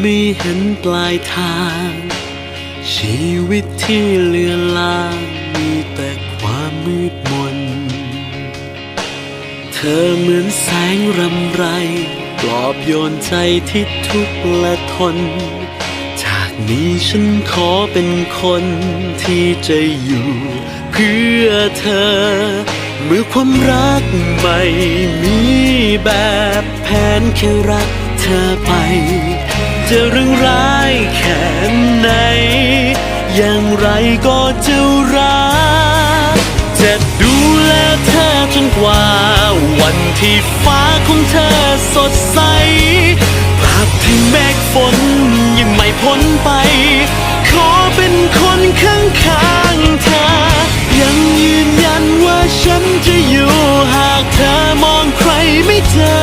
ไม่เห็นปลายทาง ชีวิตที่เลือนลางมีแต่ความมืดมน เธอเหมือนแสงรำไร ปลอบโยนใจที่ทุกข์และทน จากนี้ฉันขอเป็นคนที่จะอยู่เพื่อเธอ เมื่อความรักไม่มีแบบแผนแค่รักเธอไป จะเรื่องร้ายแค่ไหน อย่างไรก็จะรักจะดูแลเธอจนกว่า วันที่ฟ้าของเธอสดใส ภาพที่เมฆฝนยังไม่พ้นไป ขอเป็นคนข้างข้างๆเธอ ยังยืนยันว่าฉันจะอยู่หากเธอมองใครไม่เจอ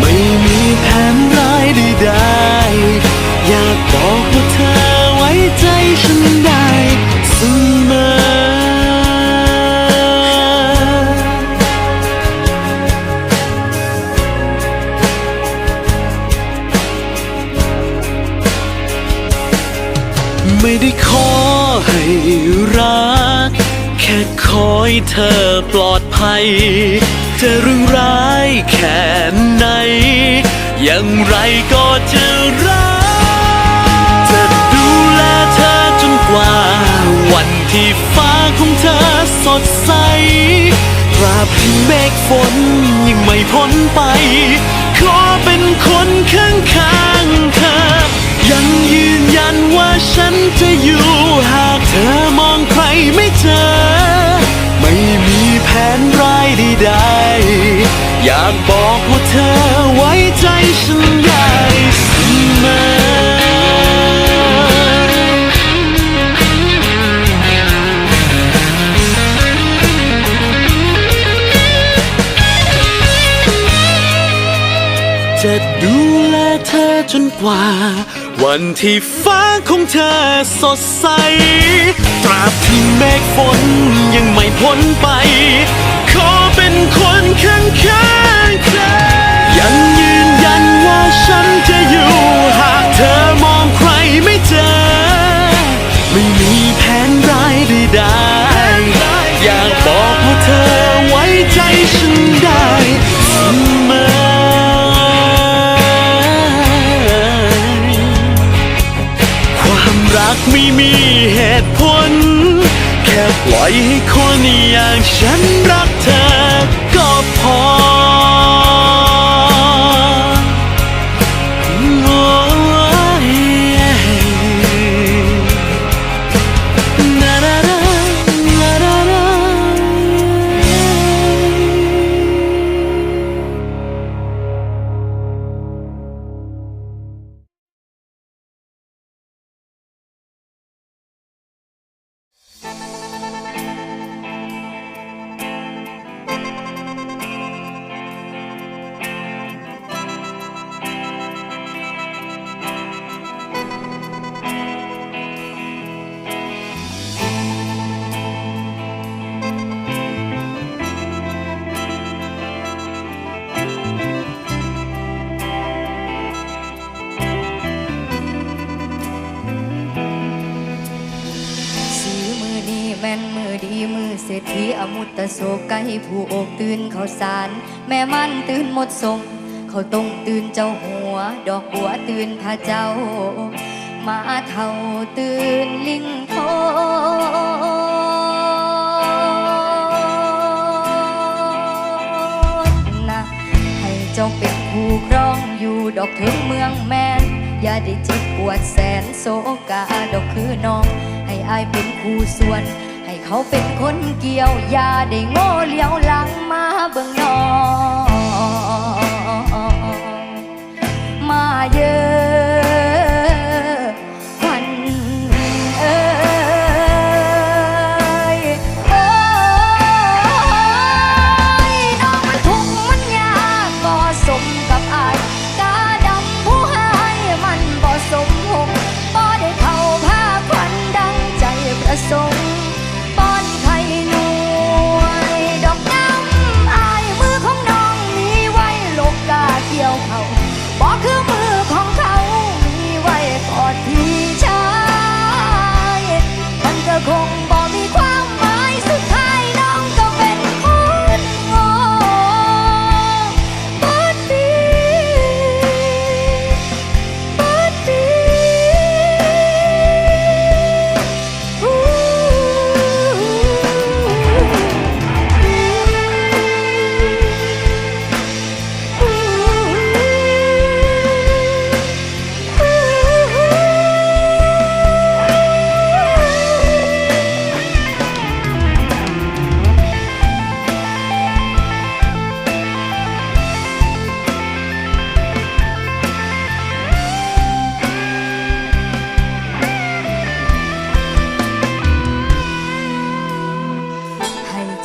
ไม่มีแผนร้า ใดๆอยากบอกว่าเธอไว้ใจฉันได้เสมอไม่ได้ขอให้รัก แค่ขอให้เธอปลอดภัยจะเรื่องร้ายแค่ไหน อย่างไรก็จะรักจะดูแลเธอจนกว่า วันที่ฟ้าของเธอสดใสตราบที่เมฆฝนยังไม่พ้นไป ขอเป็นคนข้างข้างๆเธอ ยังยืนยันว่าฉันจะอยู่หากเธอมองใครไม่เจอ ไม่มีแผน ใด อยากบอกว่าเธอไว้ใจฉันได้เสมอจะดูแลเธอจนกว่า วันที่ฟ้าของเธอสดใส ตราบที่เมฆฝนยังไม่พ้นไป อเป็นคนข้างข้างๆเธอยังยืนยันว่าฉันจะอยู่หากเธอมองใครไม่เจอ ไม่มีแผนร้ายใดๆอยากบอกว่าเธอไว้ใจฉันได้ ให้คนอย่างฉันรักเธอ ษฐีอมุตตะโศกไก่ผู้อกตื่นเขาสาร แม่มันตื่นหมดสมเขาต้องตื่นเจ้าหัว ดอกบัวตื่นท่าเจ้า มาเท่าตื่นลิงโพนะให้เจ้าเป็นผู้ครองอยู่ดอกถึงเมืองแม่นอย่าได้เจ็บปวดแสนโศกาดอกคือน้อง ให้อายเป็นคู่ส่วน เขาเป็นคนเกี่ยวอย่าได้โง่เลี้ยวหลังมาเบิ่งนองมาเยอะ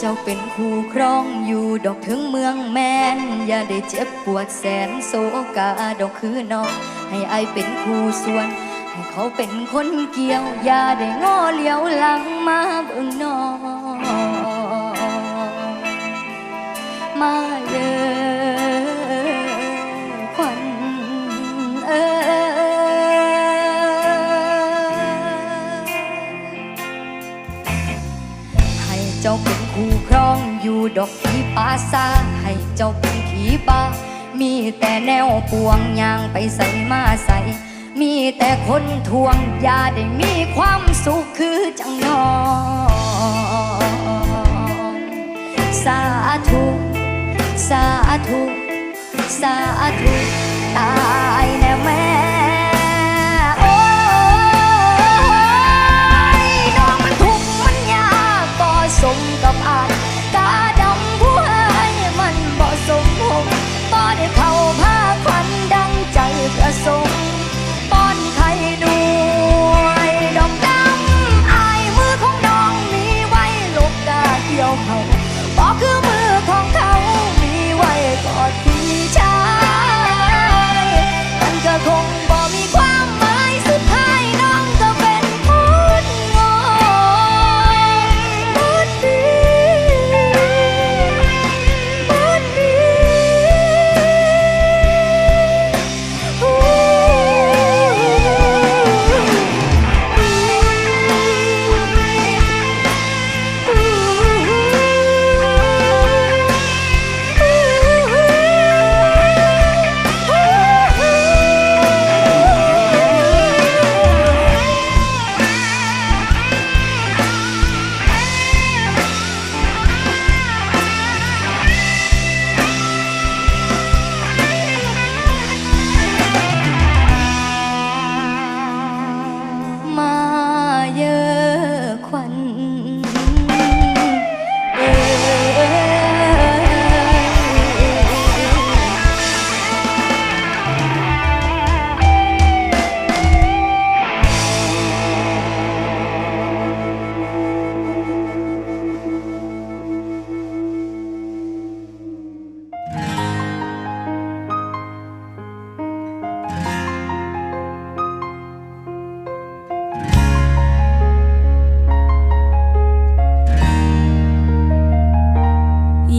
จ้าเป็นคู่ครองอยู่ดอกถึงเมืองแมนอย่าได้เจ็บปวดแสนโศกาดอกคือน้อง ให้อายเป็นคู่ส่วน ให้เขาเป็นคนเกี่ยว อย่าได้ง้อเลี้ยวหลังมาเบิ่งน้องมา ดอกที่ปาซาให้เจ้าเป็นขี่ามีแต่แนวปวงยางไปใส่มาใส่ มีแต่คนทวงยาได้มีความสุขคือจังนองสาธุ สาธุ สาธุ ตายแน่แม่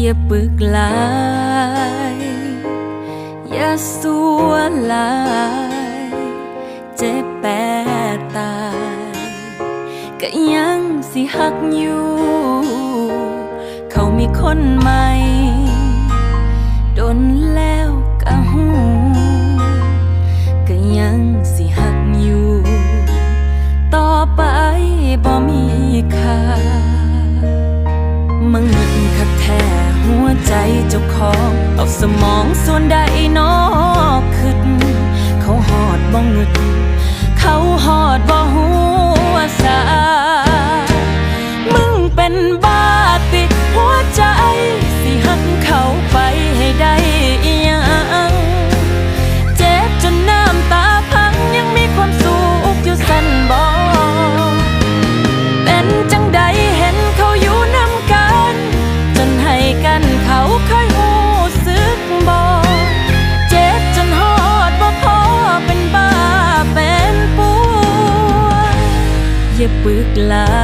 อย่าปึกลาย อย่าสัวลาย เจ็บแปดตาย ก็ยังสิหักอยู่ ของ เอาสมองส่วนใดนอกขึ้น เขาหอดบ่เงึดเขาหอดบ่หัวสามึงเป็น กหลายอย่า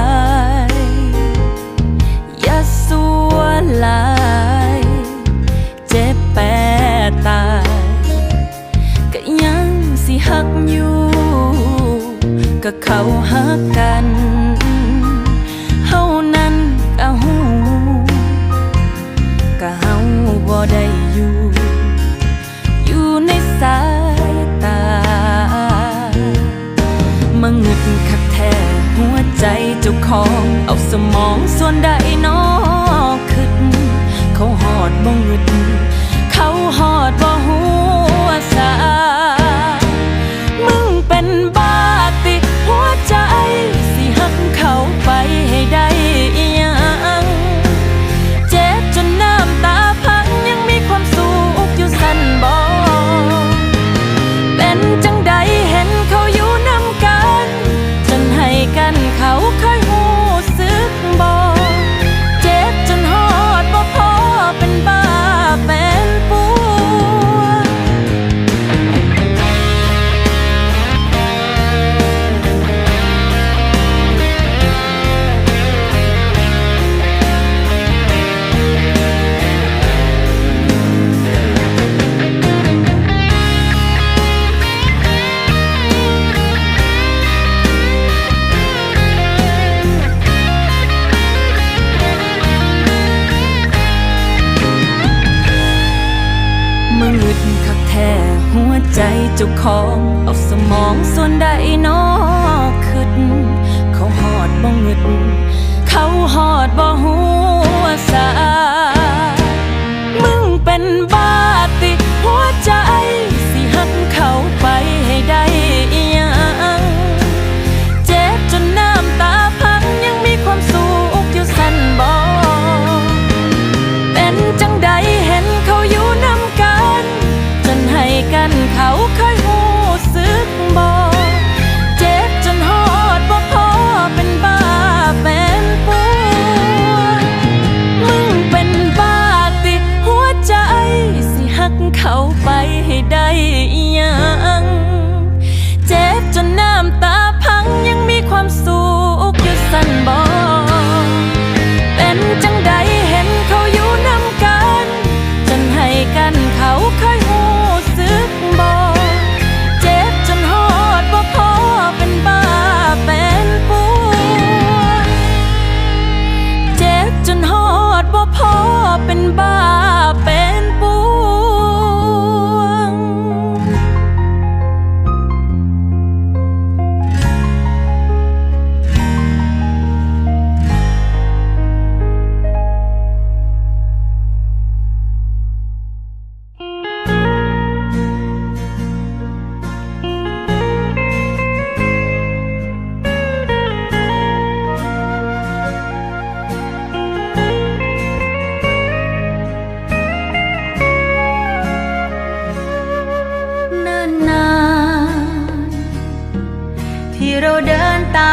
ส่วนใดนอขึ้น เขาหอดบงรุด เขาไปให้ได้ยัง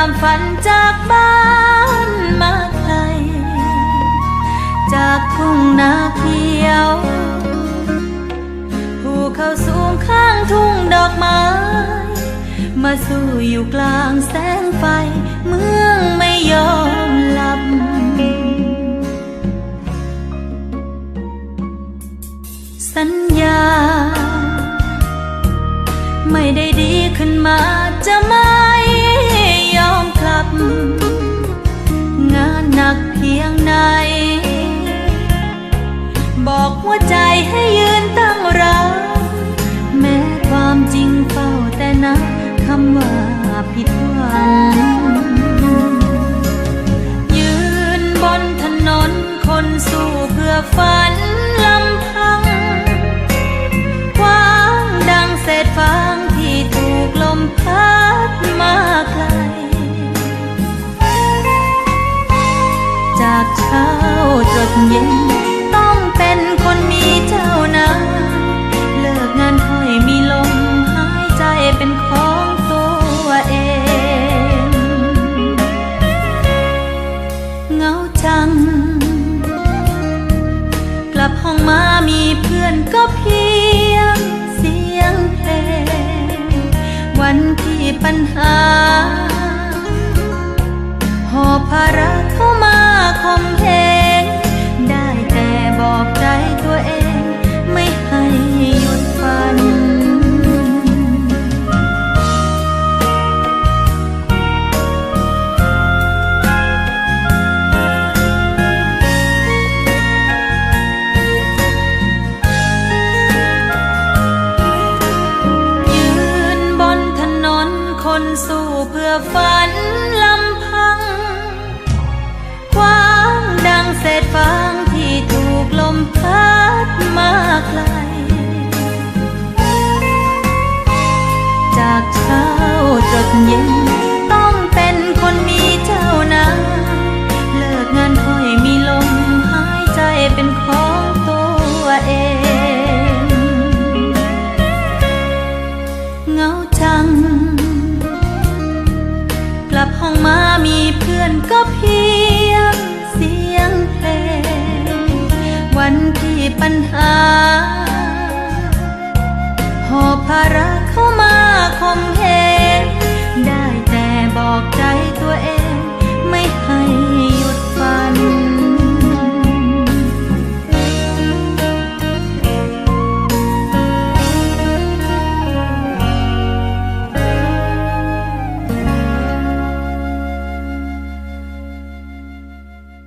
ามฝันจากบ้านมาไกล จากทุ่งนาเขียวภูเขาสูงข้างทุ่งดอกไม้ มาสู้อยู่กลางแสงไฟ เมืองไม่ยอมหลับสัญญา ไม่ได้ดีขึ้นมาจะมา ใจให้ยืนตั้งรักแม้ความจริงเฝ้าแต่นะคำว่าผิดหวังยืนบนถนนคนสู้เพื่อฝันลำพังควางดังเศษฟางที่ถูกลมพัดมาไกลจากเช้าจดเย็น